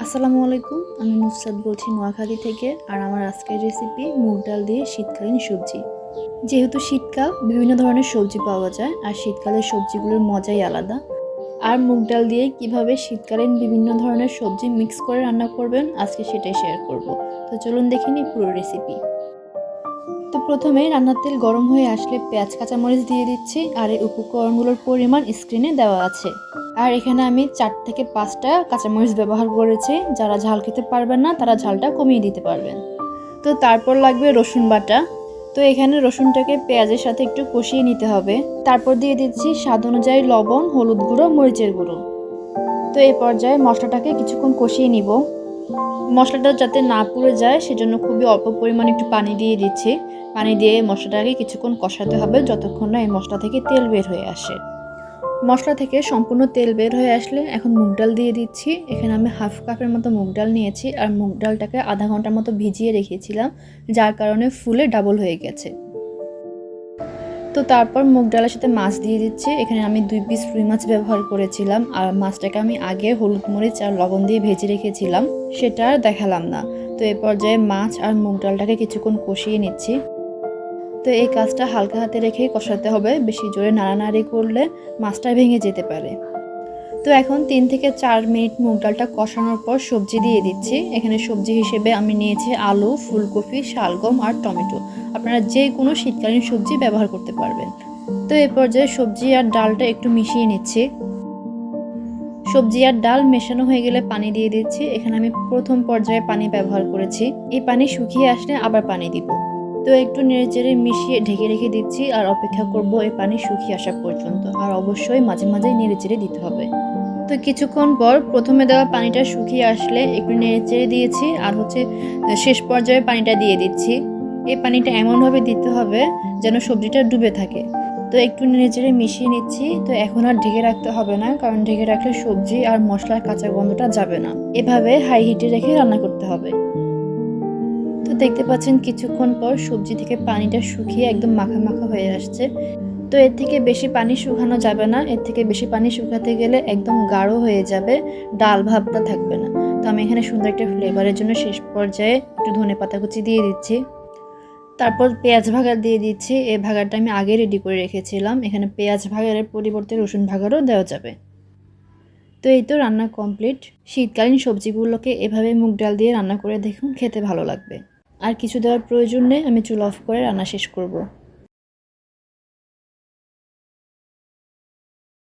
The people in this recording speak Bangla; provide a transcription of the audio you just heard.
আসসালামু আলাইকুম, আমি নুসরাত বলছি নোয়াখালী থেকে আর আমার আজকের রেসিপি মুগ ডাল দিয়ে শীতকালীন সবজি। যেহেতু শীতকাল, বিভিন্ন ধরনের সবজি পাওয়া যায় আর শীতকালের সবজিগুলোর মজাই আলাদা। আর মুগ ডাল দিয়ে কীভাবে শীতকালীন বিভিন্ন ধরনের সবজি মিক্স করে রান্না করবেন, আজকে সেটাই শেয়ার করব। তো চলুন দেখে নিই পুরো রেসিপি তো প্রথমে রান্নার তেল গরম হয়ে আসলে পেঁয়াজ, কাঁচামরিচ দিয়ে দিচ্ছি আর এই উপকরণগুলোর পরিমাণ স্ক্রিনে দেওয়া আছে। আর এখানে আমি চার থেকে পাঁচটা কাঁচামরিচ ব্যবহার করেছি। যারা ঝাল খেতে পারবেন না, তারা ঝালটা কমিয়ে দিতে পারবেন। তো তারপর লাগবে রসুন বাটা। তো এখানে রসুনটাকে পেঁয়াজের সাথে একটু কষিয়ে নিতে হবে। তারপর দিয়ে দিচ্ছি স্বাদ অনুযায়ী লবণ, হলুদ গুঁড়ো, মরিচের গুঁড়ো। তো এই পর্যায়ে মশলাটাকে কিছুক্ষণ কষিয়ে নিব। মশলাটা যাতে না পুড়ে যায়, সেজন্য খুবই অল্প পরিমাণে একটু পানি দিয়ে দিচ্ছি। পানি দিয়ে মশলাটাকে কিছুক্ষণ কষাতে হবে, যতক্ষণ না এই মশলা থেকে তেল বের হয়ে আসে। মশলা থেকে সম্পূর্ণ তেল বের হয়ে আসলে এখন মুগ ডাল দিয়ে দিচ্ছি। এখানে আমি হাফ কাপের মতো মুগ ডাল নিয়েছি আর মুগ ডালটাকে আধা ঘণ্টার মতো ভিজিয়ে রেখেছিলাম, যার কারণে ফুলে ডাবল হয়ে গেছে। তো তারপর মুগ ডালের সাথে মাছ দিয়ে দিচ্ছি। এখানে আমি দুই পিস রুই মাছ ব্যবহার করেছিলাম আর মাছটাকে আমি আগে হলুদ মরিচ আর লবণ দিয়ে ভেজে রেখেছিলাম, সেটা আর দেখালাম না। তো এই পর্যায়ে মাছ আর মুগ ডালটাকে কিছুক্ষণ কষিয়ে নিচ্ছি। তো এই কাজটা হালকা হাতে রেখেই কষাতে হবে। বেশি জোরে নাড়ানাড়ি করলে মাছটা ভেঙে যেতে পারে। তো এখন তিন থেকে চার মিনিট মুগ ডালটা কষানোর পর সবজি দিয়ে দিচ্ছি। এখানে সবজি হিসেবে আমি নিয়েছি আলু, ফুলকপি, শালগম আর টমেটো। আপনারা যে কোনো শীতকালীন সবজি ব্যবহার করতে পারবেন। তো এই পর্যায়ে সবজি আর ডালটা একটু মিশিয়ে নিচ্ছি। সবজি আর ডাল মেশানো হয়ে গেলে পানি দিয়ে দিচ্ছি। এখানে আমি প্রথম পর্যায়ে পানি ব্যবহার করেছি। এই পানি শুকিয়ে আসলে আবার পানি দিব। তো একটু নেড়েচেড়ে মিশিয়ে ঢেকে রেখে দিচ্ছি আর অপেক্ষা করব এই পানি শুকিয়ে আসা পর্যন্ত। আর অবশ্যই মাঝে মাঝে নেড়েচেড়ে দিতে হবে। তো কিছুক্ষণ পর প্রথমে দেওয়া পানিটা শুকিয়ে আসলে একটু নেড়েচেড়ে দিয়েছি আর হচ্ছে শেষ পর্যায়ে পানিটা দিয়ে দিচ্ছি। এই পানিটা এমনভাবে দিতে হবে যেন সবজিটা ডুবে থাকে। তো একটু নেড়েচেড়ে মিশিয়ে নিচ্ছি। তো এখন আর ঢেকে রাখতে হবে না, কারণ ঢেকে রাখলে সবজি আর মশলার কাঁচা গন্ধটা যাবে না। এভাবে হাই হিটে রেখে রান্না করতে হবে। তো দেখতে পাচ্ছেন কিছুক্ষণ পর সবজি থেকে পানিটা শুকিয়ে একদম মাখা মাখা হয়ে আসছে। তো এর থেকে বেশি পানি শুকানো যাবে না, এর থেকে বেশি পানি শুকাতে গেলে একদম গাঢ় হয়ে যাবে, ডাল ভাবটা থাকবে না। তো আমি এখানে সুন্দর একটা ফ্লেভারের জন্য শেষ পর্যায়ে একটু ধনে পাতা কুচি দিয়ে দিচ্ছি। তারপর পেঁয়াজ ভাগার দিয়ে দিচ্ছি এই ভাগারটা আমি আগে রেডি করে রেখেছিলাম, এখানে পেঁয়াজ ভাগারের পরিবর্তে রসুন ভাগারও দেওয়া যাবে। তো এই তো রান্না কমপ্লিট শীতকালীন সবজিগুলোকে এভাবে মুগ ডাল দিয়ে রান্না করে দেখুন, খেতে ভালো লাগবে। আর কিছু দেওয়ার প্রয়োজন নেই আমি চুল অফ করে রান্না শেষ করব।